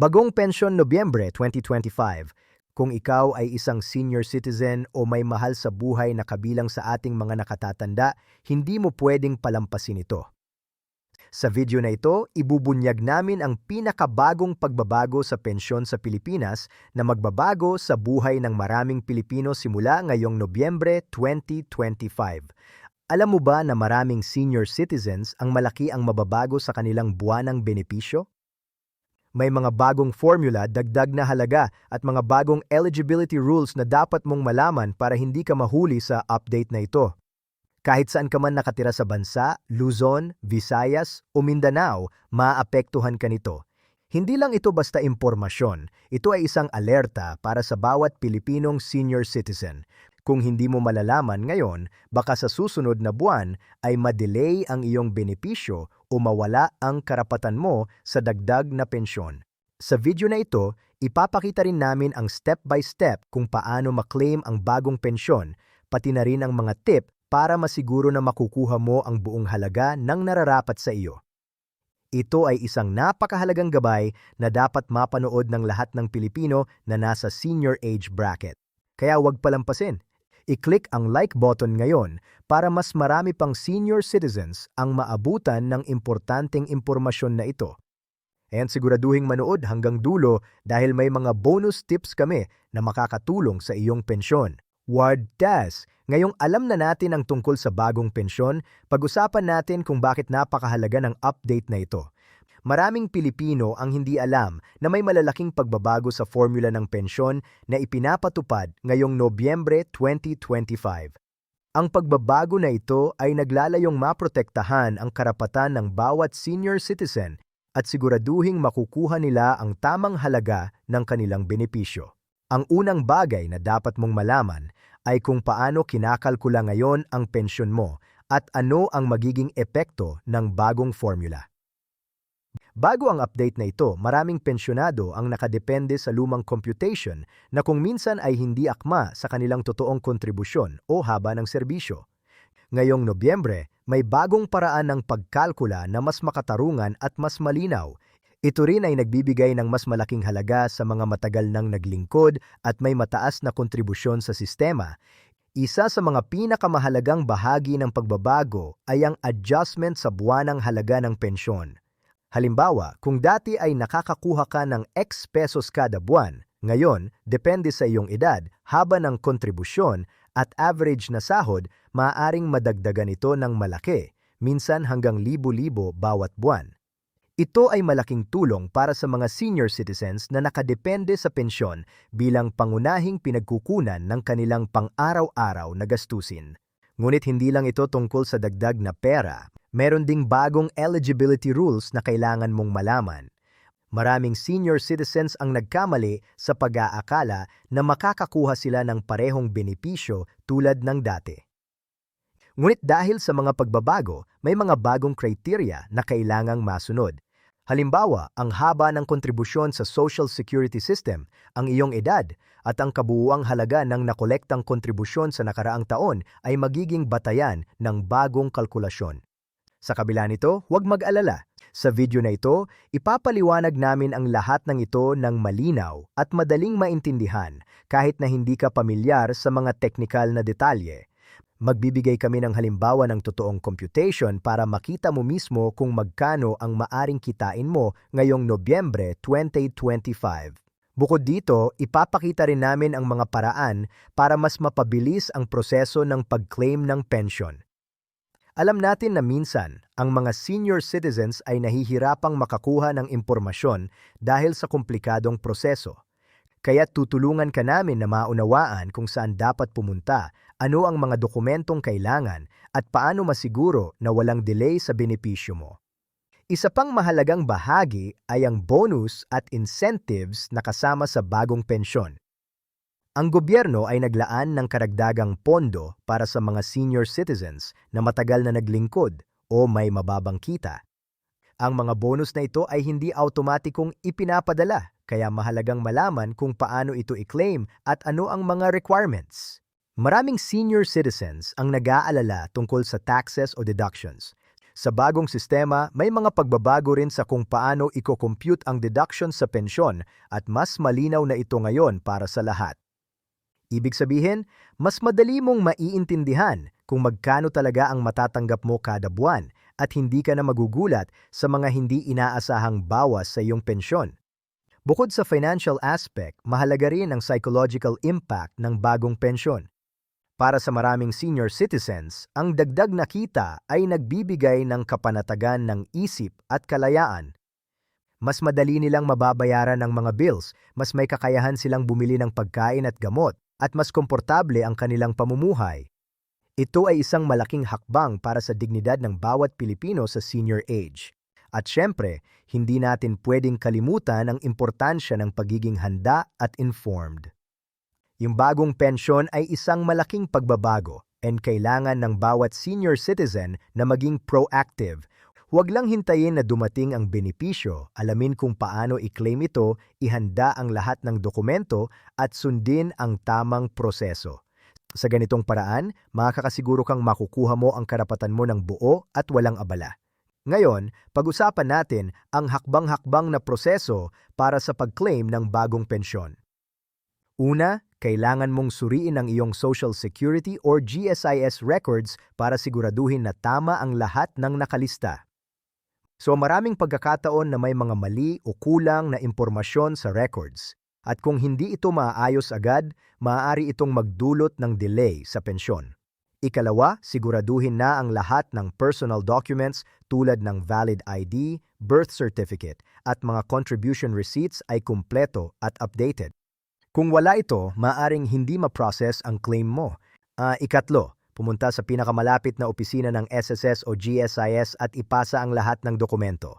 Bagong Pensyon Nobyembre 2025. Kung ikaw ay isang senior citizen o may mahal sa buhay na kabilang sa ating mga nakatatanda, hindi mo pwedeng palampasin ito. Sa video na ito, ibubunyag namin ang pinakabagong pagbabago sa pensyon sa Pilipinas na magbabago sa buhay ng maraming Pilipino simula ngayong Nobyembre 2025. Alam mo ba na maraming senior citizens ang malaki ang mababago sa kanilang buwanang benepisyo? May mga bagong formula, dagdag na halaga at mga bagong eligibility rules na dapat mong malaman para hindi ka mahuli sa update na ito. Kahit saan ka man nakatira sa bansa, Luzon, Visayas o Mindanao, maapektuhan ka nito. Hindi lang ito basta impormasyon, ito ay isang alerta para sa bawat Pilipinong senior citizen. Kung hindi mo malalaman ngayon, baka sa susunod na buwan ay madelay ang iyong benepisyo o mawala ang karapatan mo sa dagdag na pensyon. Sa video na ito, ipapakita rin namin ang step-by-step kung paano maklaim ang bagong pensyon, pati na rin ang mga tip para masiguro na makukuha mo ang buong halaga ng nararapat sa iyo. Ito ay isang napakahalagang gabay na dapat mapanood ng lahat ng Pilipino na nasa senior age bracket. Kaya huwag palampasin. I-click ang like button ngayon para mas marami pang senior citizens ang maabutan ng importanteng impormasyon na ito. And siguraduhing manood hanggang dulo dahil may mga bonus tips kami na makakatulong sa iyong pensyon. Ward Taz, ngayong alam na natin ang tungkol sa bagong pensyon, pag-usapan natin kung bakit napakahalaga ng update na ito. Maraming Pilipino ang hindi alam na may malalaking pagbabago sa formula ng pensyon na ipinapatupad ngayong Nobyembre 2025. Ang pagbabago na ito ay naglalayong maprotektahan ang karapatan ng bawat senior citizen at siguraduhing makukuha nila ang tamang halaga ng kanilang benepisyo. Ang unang bagay na dapat mong malaman ay kung paano kinakalkula ngayon ang pensyon mo at ano ang magiging epekto ng bagong formula. Bago ang update na ito, maraming pensyonado ang nakadepende sa lumang computation na kung minsan ay hindi akma sa kanilang totoong kontribusyon o haba ng serbisyo. Ngayong Nobyembre, may bagong paraan ng pagkalkula na mas makatarungan at mas malinaw. Ito rin ay nagbibigay ng mas malaking halaga sa mga matagal nang naglingkod at may mataas na kontribusyon sa sistema. Isa sa mga pinakamahalagang bahagi ng pagbabago ay ang adjustment sa buwanang halaga ng pensyon. Halimbawa, kung dati ay nakakakuha ka ng X pesos kada buwan, ngayon, depende sa iyong edad, haba ng kontribusyon at average na sahod, maaaring madagdagan ito ng malaki, minsan hanggang libo-libo bawat buwan. Ito ay malaking tulong para sa mga senior citizens na nakadepende sa pensyon bilang pangunahing pinagkukunan ng kanilang pang-araw-araw na gastusin. Ngunit hindi lang ito tungkol sa dagdag na pera, meron ding bagong eligibility rules na kailangan mong malaman. Maraming senior citizens ang nagkamali sa pag-aakala na makakakuha sila ng parehong benepisyo tulad ng dati. Ngunit dahil sa mga pagbabago, may mga bagong criteria na kailangang masunod. Halimbawa, ang haba ng kontribusyon sa Social Security System, ang iyong edad, at ang kabuuang halaga ng nakolektang kontribusyon sa nakaraang taon ay magiging batayan ng bagong kalkulasyon. Sa kabila nito, huwag mag-alala. Sa video na ito, ipapaliwanag namin ang lahat ng ito ng malinaw at madaling maintindihan kahit na hindi ka pamilyar sa mga teknikal na detalye. Magbibigay kami ng halimbawa ng totoong computation para makita mo mismo kung magkano ang maaring kitain mo ngayong Nobyembre 2025. Bukod dito, ipapakita rin namin ang mga paraan para mas mapabilis ang proseso ng pag-claim ng pension. Alam natin na minsan, ang mga senior citizens ay nahihirapang makakuha ng impormasyon dahil sa komplikadong proseso. Kaya tutulungan ka namin na maunawaan kung saan dapat pumunta, ano ang mga dokumentong kailangan, at paano masiguro na walang delay sa benepisyo mo. Isa pang mahalagang bahagi ay ang bonus at incentives na kasama sa bagong pensyon. Ang gobyerno ay naglaan ng karagdagang pondo para sa mga senior citizens na matagal na naglingkod o may mababang kita. Ang mga bonus na ito ay hindi automatikong ipinapadala, kaya mahalagang malaman kung paano ito i-claim at ano ang mga requirements. Maraming senior citizens ang nag-aalala tungkol sa taxes o deductions. Sa bagong sistema, may mga pagbabago rin sa kung paano i-compute ang deduction sa pensyon at mas malinaw na ito ngayon para sa lahat. Ibig sabihin, mas madali mong maiintindihan kung magkano talaga ang matatanggap mo kada buwan at hindi ka na magugulat sa mga hindi inaasahang bawas sa iyong pensyon. Bukod sa financial aspect, mahalaga rin ang psychological impact ng bagong pensyon. Para sa maraming senior citizens, ang dagdag na kita ay nagbibigay ng kapanatagan ng isip at kalayaan. Mas madali nilang mababayaran ang mga bills, mas may kakayahan silang bumili ng pagkain at gamot, at mas komportable ang kanilang pamumuhay. Ito ay isang malaking hakbang para sa dignidad ng bawat Pilipino sa senior age. At syempre, hindi natin pwedeng kalimutan ang importansya ng pagiging handa at informed. Yung bagong pensyon ay isang malaking pagbabago and kailangan ng bawat senior citizen na maging proactive. Huwag lang hintayin na dumating ang benepisyo, alamin kung paano i-claim ito, ihanda ang lahat ng dokumento at sundin ang tamang proseso. Sa ganitong paraan, makakasiguro kang makukuha mo ang karapatan mo ng buo at walang abala. Ngayon, pag-usapan natin ang hakbang-hakbang na proseso para sa pag-claim ng bagong pensyon. Una, kailangan mong suriin ang iyong Social Security or GSIS records para siguraduhin na tama ang lahat ng nakalista. So maraming pagkakataon na may mga mali o kulang na impormasyon sa records. At kung hindi ito maayos agad, maaari itong magdulot ng delay sa pensyon. Ikalawa, siguraduhin na ang lahat ng personal documents tulad ng valid ID, birth certificate at mga contribution receipts ay kumpleto at updated. Kung wala ito, maaring hindi ma-process ang claim mo. Ah, ikatlo, pumunta sa pinakamalapit na opisina ng SSS o GSIS at ipasa ang lahat ng dokumento.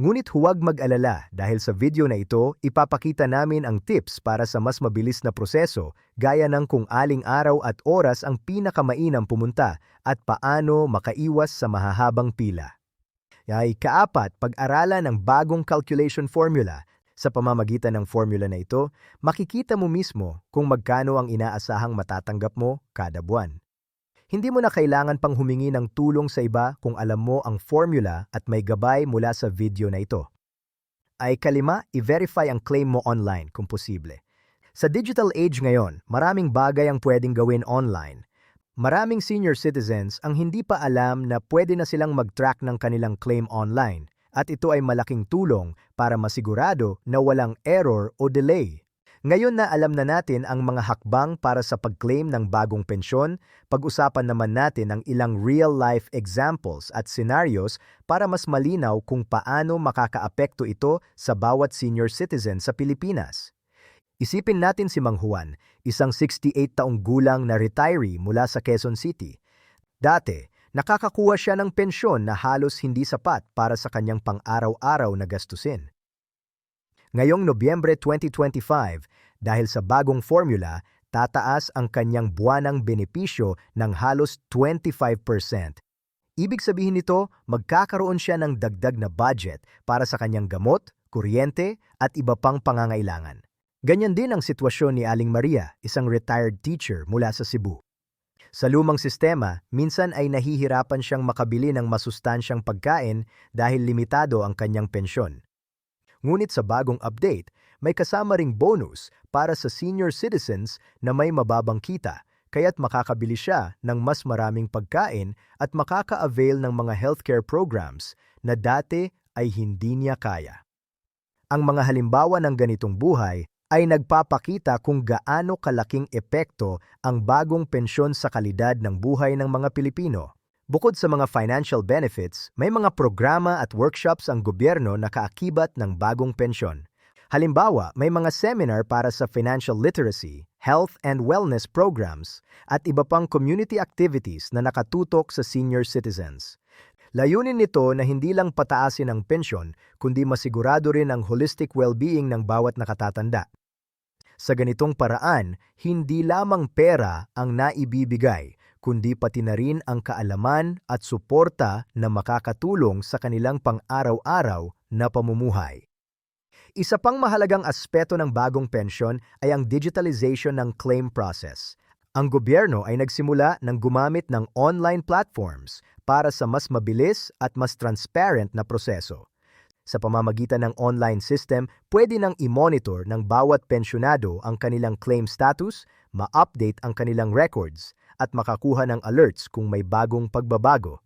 Ngunit huwag mag-alala dahil sa video na ito, ipapakita namin ang tips para sa mas mabilis na proseso gaya ng kung aling araw at oras ang pinakamainam pumunta at paano makaiwas sa mahahabang pila. Ay kaapat, pag-aralan ng bagong calculation formula. Sa pamamagitan ng formula na ito, makikita mo mismo kung magkano ang inaasahang matatanggap mo kada buwan. Hindi mo na kailangan pang humingi ng tulong sa iba kung alam mo ang formula at may gabay mula sa video na ito. Ay kalima, i-verify ang claim mo online kung posible. Sa digital age ngayon, maraming bagay ang pwedeng gawin online. Maraming senior citizens ang hindi pa alam na pwede na silang mag-track ng kanilang claim online at ito ay malaking tulong para masigurado na walang error o delay. Ngayon na alam na natin ang mga hakbang para sa pag-claim ng bagong pensyon, pag-usapan naman natin ang ilang real-life examples at scenarios para mas malinaw kung paano makakaapekto ito sa bawat senior citizen sa Pilipinas. Isipin natin si Mang Juan, isang 68 taong gulang na retiree mula sa Quezon City. Dati, nakakakuha siya ng pensyon na halos hindi sapat para sa kanyang pang-araw-araw na gastusin. Ngayong Nobyembre 2025, dahil sa bagong formula, tataas ang kanyang buwanang benepisyo ng halos 25%. Ibig sabihin nito, magkakaroon siya ng dagdag na budget para sa kanyang gamot, kuryente at iba pang pangangailangan. Ganyan din ang sitwasyon ni Aling Maria, isang retired teacher mula sa Cebu. Sa lumang sistema, minsan ay nahihirapan siyang makabili ng masustansyang pagkain dahil limitado ang kanyang pensyon. Ngunit sa bagong update, may kasama ring bonus para sa senior citizens na may mababang kita, kaya't makakabili siya ng mas maraming pagkain at makaka-avail ng mga healthcare programs na dati ay hindi niya kaya. Ang mga halimbawa ng ganitong buhay ay nagpapakita kung gaano kalaking epekto ang bagong pensyon sa kalidad ng buhay ng mga Pilipino. Bukod sa mga financial benefits, may mga programa at workshops ang gobyerno na kaakibat ng bagong pensyon. Halimbawa, may mga seminar para sa financial literacy, health and wellness programs, at iba pang community activities na nakatutok sa senior citizens. Layunin nito na hindi lang pataasin ang pensyon, kundi masigurado rin ang holistic well-being ng bawat nakatatanda. Sa ganitong paraan, hindi lamang pera ang naibibigay, kundi pati na rin ang kaalaman at suporta na makakatulong sa kanilang pang-araw-araw na pamumuhay. Isa pang mahalagang aspeto ng bagong pensyon ay ang digitalization ng claim process. Ang gobyerno ay nagsimula ng gumamit ng online platforms para sa mas mabilis at mas transparent na proseso. Sa pamamagitan ng online system, pwede nang i-monitor ng bawat pensyonado ang kanilang claim status, ma-update ang kanilang records, at makakuha ng alerts kung may bagong pagbabago.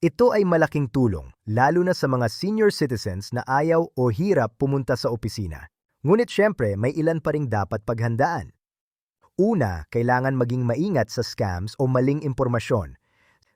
Ito ay malaking tulong, lalo na sa mga senior citizens na ayaw o hirap pumunta sa opisina. Ngunit syempre, may ilan pa ring dapat paghandaan. Una, kailangan maging maingat sa scams o maling impormasyon.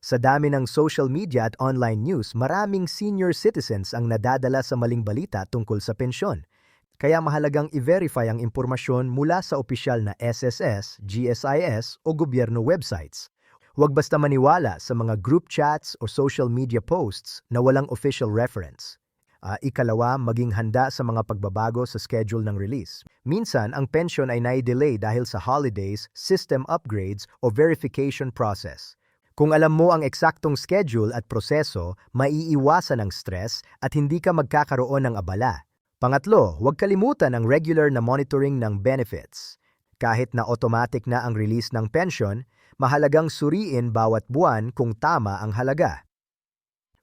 Sa dami ng social media at online news, maraming senior citizens ang nadadala sa maling balita tungkol sa pensyon. Kaya mahalagang i-verify ang impormasyon mula sa opisyal na SSS, GSIS o gobyerno websites. Huwag basta maniwala sa mga group chats o social media posts na walang official reference. Ah, ikalawa, maging handa sa mga pagbabago sa schedule ng release. Minsan, ang pension ay nai-delay dahil sa holidays, system upgrades o verification process. Kung alam mo ang eksaktong schedule at proseso, maiiwasan ang stress at hindi ka magkakaroon ng abala. Pangatlo, huwag kalimutan ang regular na monitoring ng benefits. Kahit na automatic na ang release ng pension, mahalagang suriin bawat buwan kung tama ang halaga.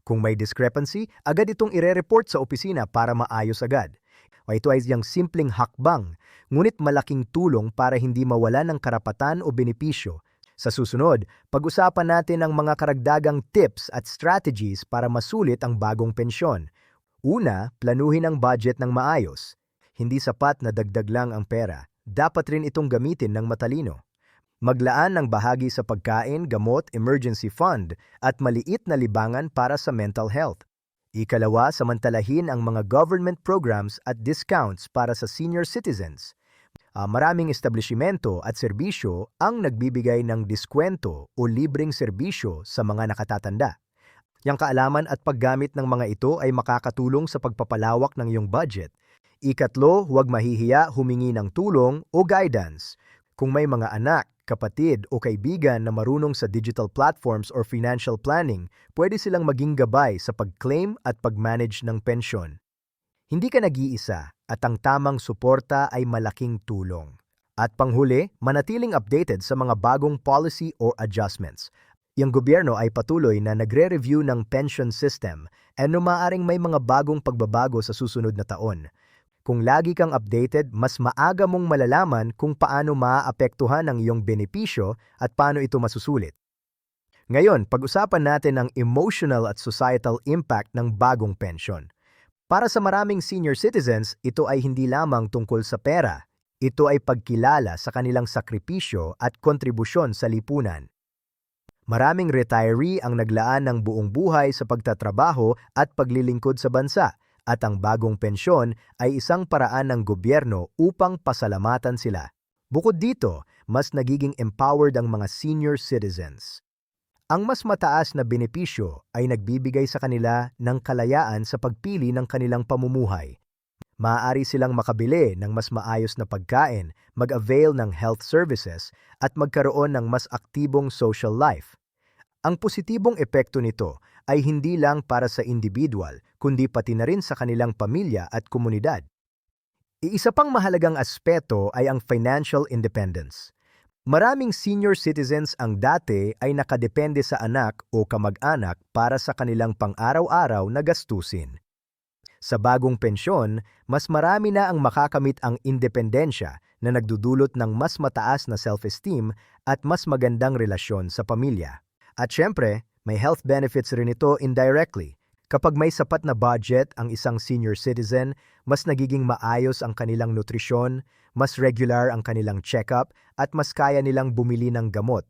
Kung may discrepancy, agad itong ire-report sa opisina para maayos agad. Ito ay siyang simpleng hakbang, ngunit malaking tulong para hindi mawala ng karapatan o benepisyo sa susunod, pag-usapan natin ang mga karagdagang tips at strategies para masulit ang bagong pensyon. Una, planuhin ang budget ng maayos. Hindi sapat na dagdag lang ang pera. Dapat rin itong gamitin ng matalino. Maglaan ng bahagi sa pagkain, gamot, emergency fund at maliit na libangan para sa mental health. Ikalawa, samantalahin ang mga government programs at discounts para sa senior citizens uh, maraming establishmento at serbisyo ang nagbibigay ng diskwento o libreng serbisyo sa mga nakatatanda. Yang kaalaman at paggamit ng mga ito ay makakatulong sa pagpapalawak ng iyong budget. Ikatlo, huwag mahihiya humingi ng tulong o guidance. Kung may mga anak, kapatid o kaibigan na marunong sa digital platforms or financial planning, pwede silang maging gabay sa pag-claim at pag-manage ng pensyon. Hindi ka nag-iisa at ang tamang suporta ay malaking tulong. At panghuli, manatiling updated sa mga bagong policy or adjustments. Yung gobyerno ay patuloy na nagre-review ng pension system at maaring may mga bagong pagbabago sa susunod na taon. Kung lagi kang updated, mas maaga mong malalaman kung paano maaapektuhan ang iyong benepisyo at paano ito masusulit. Ngayon, pag-usapan natin ang emotional at societal impact ng bagong pension. Para sa maraming senior citizens, ito ay hindi lamang tungkol sa pera. Ito ay pagkilala sa kanilang sakripisyo at kontribusyon sa lipunan. Maraming retiree ang naglaan ng buong buhay sa pagtatrabaho at paglilingkod sa bansa at ang bagong pensyon ay isang paraan ng gobyerno upang pasalamatan sila. Bukod dito, mas nagiging empowered ang mga senior citizens. Ang mas mataas na benepisyo ay nagbibigay sa kanila ng kalayaan sa pagpili ng kanilang pamumuhay. Maaari silang makabili ng mas maayos na pagkain, mag-avail ng health services, at magkaroon ng mas aktibong social life. Ang positibong epekto nito ay hindi lang para sa individual, kundi pati na rin sa kanilang pamilya at komunidad. Iisa pang mahalagang aspeto ay ang financial independence. Maraming senior citizens ang dati ay nakadepende sa anak o kamag-anak para sa kanilang pang-araw-araw na gastusin. Sa bagong pensyon, mas marami na ang makakamit ang independensya na nagdudulot ng mas mataas na self-esteem at mas magandang relasyon sa pamilya. At syempre, may health benefits rin ito indirectly. Kapag may sapat na budget ang isang senior citizen, mas nagiging maayos ang kanilang nutrisyon, mas regular ang kanilang check-up at mas kaya nilang bumili ng gamot.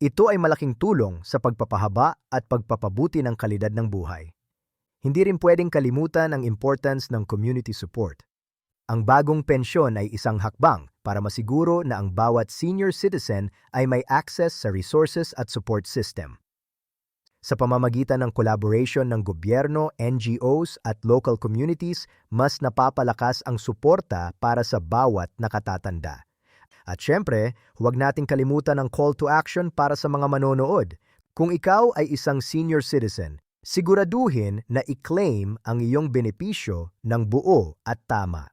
Ito ay malaking tulong sa pagpapahaba at pagpapabuti ng kalidad ng buhay. Hindi rin pwedeng kalimutan ang importance ng community support. Ang bagong pensyon ay isang hakbang para masiguro na ang bawat senior citizen ay may access sa resources at support system. Sa pamamagitan ng collaboration ng gobyerno, NGOs at local communities, mas napapalakas ang suporta para sa bawat nakatatanda. At syempre, huwag nating kalimutan ang call to action para sa mga manonood. Kung ikaw ay isang senior citizen, siguraduhin na i-claim ang iyong benepisyo ng buo at tama.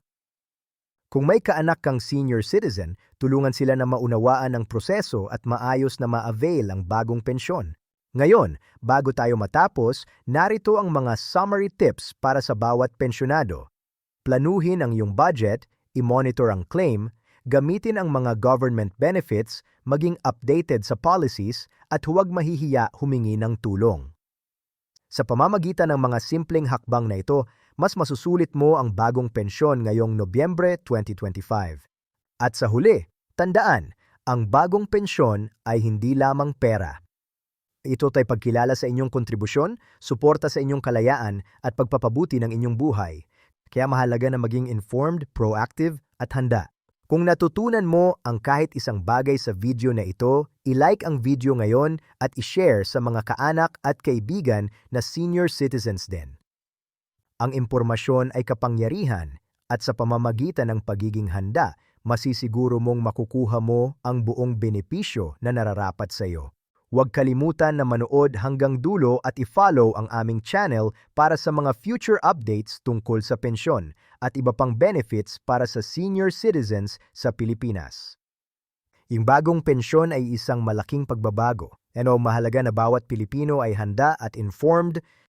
Kung may kaanak kang senior citizen, tulungan sila na maunawaan ang proseso at maayos na ma-avail ang bagong pensyon. Ngayon, bago tayo matapos, narito ang mga summary tips para sa bawat pensyonado. Planuhin ang iyong budget, i-monitor ang claim, gamitin ang mga government benefits, maging updated sa policies, at huwag mahihiya humingi ng tulong. Sa pamamagitan ng mga simpleng hakbang na ito, mas masusulit mo ang bagong pensyon ngayong Nobyembre 2025. At sa huli, tandaan, ang bagong pensyon ay hindi lamang pera. Ito ay pagkilala sa inyong kontribusyon, suporta sa inyong kalayaan at pagpapabuti ng inyong buhay. Kaya mahalaga na maging informed, proactive at handa. Kung natutunan mo ang kahit isang bagay sa video na ito, i-like ang video ngayon at i-share sa mga kaanak at kaibigan na senior citizens din. Ang impormasyon ay kapangyarihan at sa pamamagitan ng pagiging handa, masisiguro mong makukuha mo ang buong benepisyo na nararapat sa iyo. Huwag kalimutan na manood hanggang dulo at i-follow ang aming channel para sa mga future updates tungkol sa pensyon at iba pang benefits para sa senior citizens sa Pilipinas. Yung bagong pensyon ay isang malaking pagbabago. Ano mahalaga na bawat Pilipino ay handa at informed,